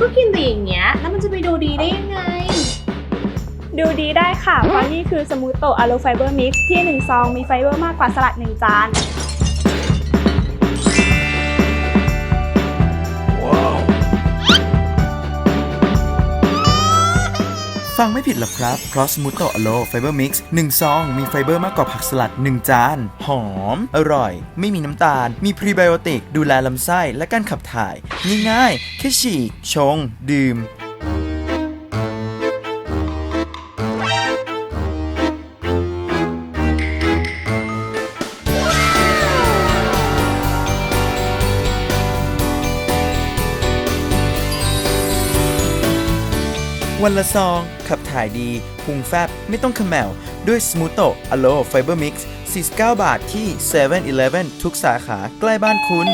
ก็กินแต่อย่างเงี้ย แล้วมันจะไปดูดีได้ยังไง ดูดีได้ค่ะ เพราะนี่คือสมูทโตอะโลไฟเบอร์มิกซ์ที่ 1 ซองมีไฟเบอร์มากกว่าสลัด 1 จาน ฟังไม่ผิดหรอกครับ เพราะสมูทโตอโลไฟเบอร์มิกซ์หนึ่งซอง มีไฟเบอร์มากกว่าผักสลัด 1 จาน หอม อร่อย ไม่มีน้ำตาล มีพรีไบโอติก ดูแลลำไส้และการขับถ่าย ง่ายๆ แค่ฉีก ชง ดื่ม วันละซอง ขับถ่ายดีพุงแฟบ ไม่ต้องขมแมว ด้วยสมูโตอโลไฟเบอร์มิกซ์49 บาทที่7 e เ e ่ e ทุกสาขาใกล้บ้านคุณ